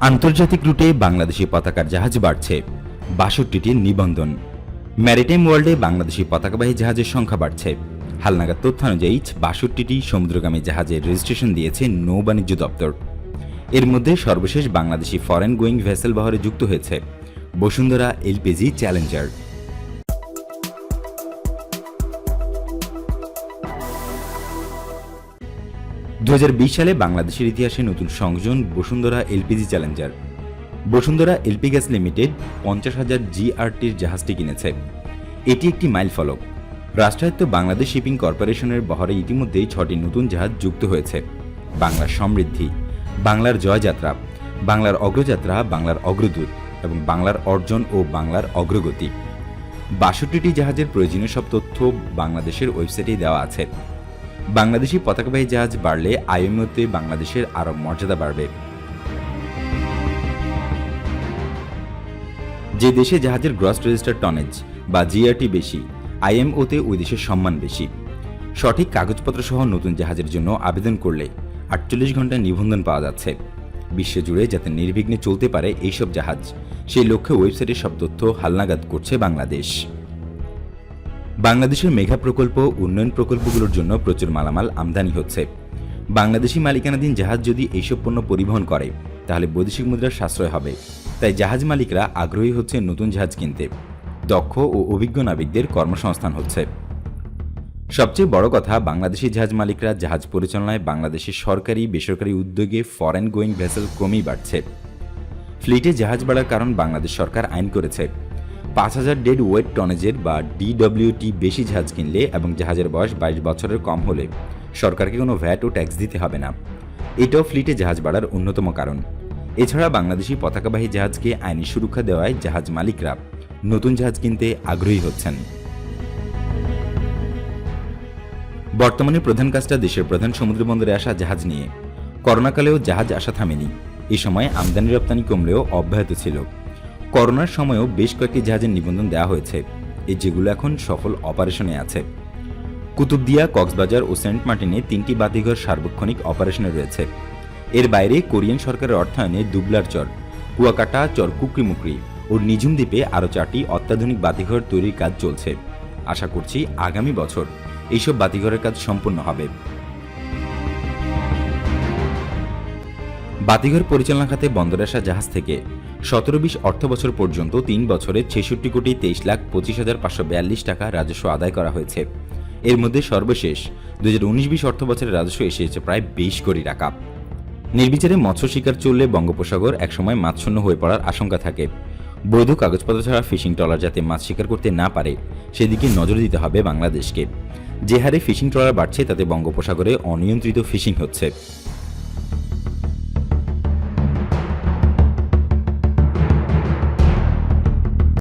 আন্তর্জাতিক রুটে বাংলাদেশি পতাকার জাহাজ বাড়ছে। বাষট্টিটির নিবন্ধন। ম্যারিটাইম ওয়ার্ল্ডে বাংলাদেশি পতাকাবাহী জাহাজের সংখ্যা বাড়ছে। হালনাগাদ তথ্য অনুযায়ী, বাষট্টিটি সমুদ্রগামী জাহাজের রেজিস্ট্রেশন দিয়েছে নৌ বাণিজ্য দপ্তর। এর মধ্যে সর্বশেষ বাংলাদেশি ফরেন গোয়িং ভেসেল বহরে যুক্ত হয়েছে। Bashundhara LPG challenger. দু হাজার বিশ সালে বাংলাদেশের ইতিহাসে নতুন সংযোজন Bashundhara LPG challenger. Bashundhara LP gas limited পঞ্চাশ হাজার জিআরটির জাহাজটি কিনেছে। এটি একটি মাইল ফলক। রাষ্ট্রায়ত্ত বাংলাদেশ শিপিং কর্পোরেশনের বহরে ইতিমধ্যেই ছটি নতুন জাহাজ যুক্ত হয়েছে। বাংলার সমৃদ্ধি, বাংলার জয়যাত্রা, বাংলার অগ্রযাত্রা, বাংলার অগ্রদূত এবং বাংলার অর্জন ও বাংলার অগ্রগতি। বাষট্টিটি জাহাজের প্রয়োজনীয় সব তথ্য বাংলাদেশের ওয়েবসাইটেই দেওয়া আছে। বাংলাদেশি পতাকাবাহী জাহাজ বাড়লে আইএমওতে বাংলাদেশের আরও মর্যাদা বাড়বে। যে দেশে জাহাজের গ্রস রেজিস্টার টনেজ বা জিআরটি বেশি, আইএমওতে ওই দেশের সম্মান বেশি। সঠিক কাগজপত্র সহ নতুন জাহাজের জন্য আবেদন করলে আটচল্লিশ ঘন্টায় নিবন্ধন পাওয়া যাচ্ছে। বিশ্বজুড়ে যাতে নির্বিঘ্নে চলতে পারে এইসব জাহাজ, সেই লক্ষ্যে ওয়েবসাইটে সব তথ্য হালনাগাদ করছে বাংলাদেশ। বাংলাদেশের মেঘা প্রকল্প উন্নয়ন প্রকল্পগুলোর জন্য প্রচুর মালামাল আমদানি হচ্ছে। বাংলাদেশি মালিকানাধীন জাহাজ যদি এইসব পণ্য পরিবহন করে, তাহলে বৈদেশিক মুদ্রার সাশ্রয় হবে। তাই জাহাজ মালিকরা আগ্রহী হচ্ছে নতুন জাহাজ কিনতে। দক্ষ ও অভিজ্ঞ নাবিকদের কর্মসংস্থান হচ্ছে। সবচেয়ে বড় কথা, বাংলাদেশি জাহাজ মালিকরা জাহাজ পরিচালনায় বাংলাদেশের সরকারি, বেসরকারি উদ্যোগে ফরেন গোয়িং ভেসেল ক্রমেই বাড়ছে। ফ্লিটে জাহাজ বাড়ার কারণ বাংলাদেশ সরকার আইন করেছে। পাঁচ হাজার ডেড ওয়েট টনেজের বা ডিডব্লিউটি বেশি জাহাজ কিনলে এবং জাহাজের বয়স বাইশ বছরের কম হলে সরকারকে কোনো ভ্যাট ও ট্যাক্স দিতে হবে না। এটাও ফ্লিটে জাহাজ বাড়ার অন্যতম কারণ। এছাড়া বাংলাদেশি পতাকাবাহী জাহাজকে আইনি সুরক্ষা দেওয়ায় জাহাজ মালিকরা নতুন জাহাজ কিনতে আগ্রহী হচ্ছেন। বর্তমানে প্রধান কাজটা দেশের প্রধান সমুদ্র বন্দরে আসা জাহাজ নিয়ে। করোনাকালেও জাহাজ আসা থামেনি। এ সময় আমদানি রপ্তানি কমলেও অব্যাহত ছিল। করোনার সময়ও বেশ কয়েকটি জাহাজের নিবন্ধন দেওয়া হয়েছে, এই যেগুলো এখন সফল অপারেশনে আছে। কুতুবদিয়া, কক্সবাজার ও সেন্ট মার্টিনে তিনটি বাতিঘর সার্বক্ষণিক অপারেশনে রয়েছে। এর বাইরে কোরিয়ান সরকারের অর্থায়নে দুবলার চর, কুয়াকাটা চর কুকরিমুকরি ও নিঝুম দ্বীপে আরও চারটি অত্যাধুনিক বাতিঘর তৈরির কাজ চলছে। আশা করছি আগামী বছর এইসব বাতিঘরের কাজ সম্পূর্ণ হবে। বাতিঘর পরিচালনা খাতে বন্দরে আসা জাহাজ থেকে সতেরো বিশ অর্থ বছর পর্যন্ত তিন বছরে ছেষট্টি কোটি তেইশ লাখ পঁচিশ হাজার পাঁচশো বিয়াল্লিশ টাকা রাজস্ব আদায় করা হয়েছে। এর মধ্যে সর্বশেষ দু হাজার উনিশ বিশ অর্থ বছরের রাজস্ব এসেছে প্রায় বিশ কোটি টাকা। নির্বিচারে মৎস্য শিকার চললে বঙ্গোপসাগর একসময় মাছশূন্য হয়ে পড়ার আশঙ্কা থাকে। বৈধ কাগজপত্র ছাড়া ফিশিং ট্রলার যাতে মাছ শিকার করতে না পারে, সেদিকে নজর দিতে হবে বাংলাদেশকে। যে হারে ফিশিং ট্রলার বাড়ছে, তাতে বঙ্গোপসাগরে অনিয়ন্ত্রিত ফিশিং হচ্ছে।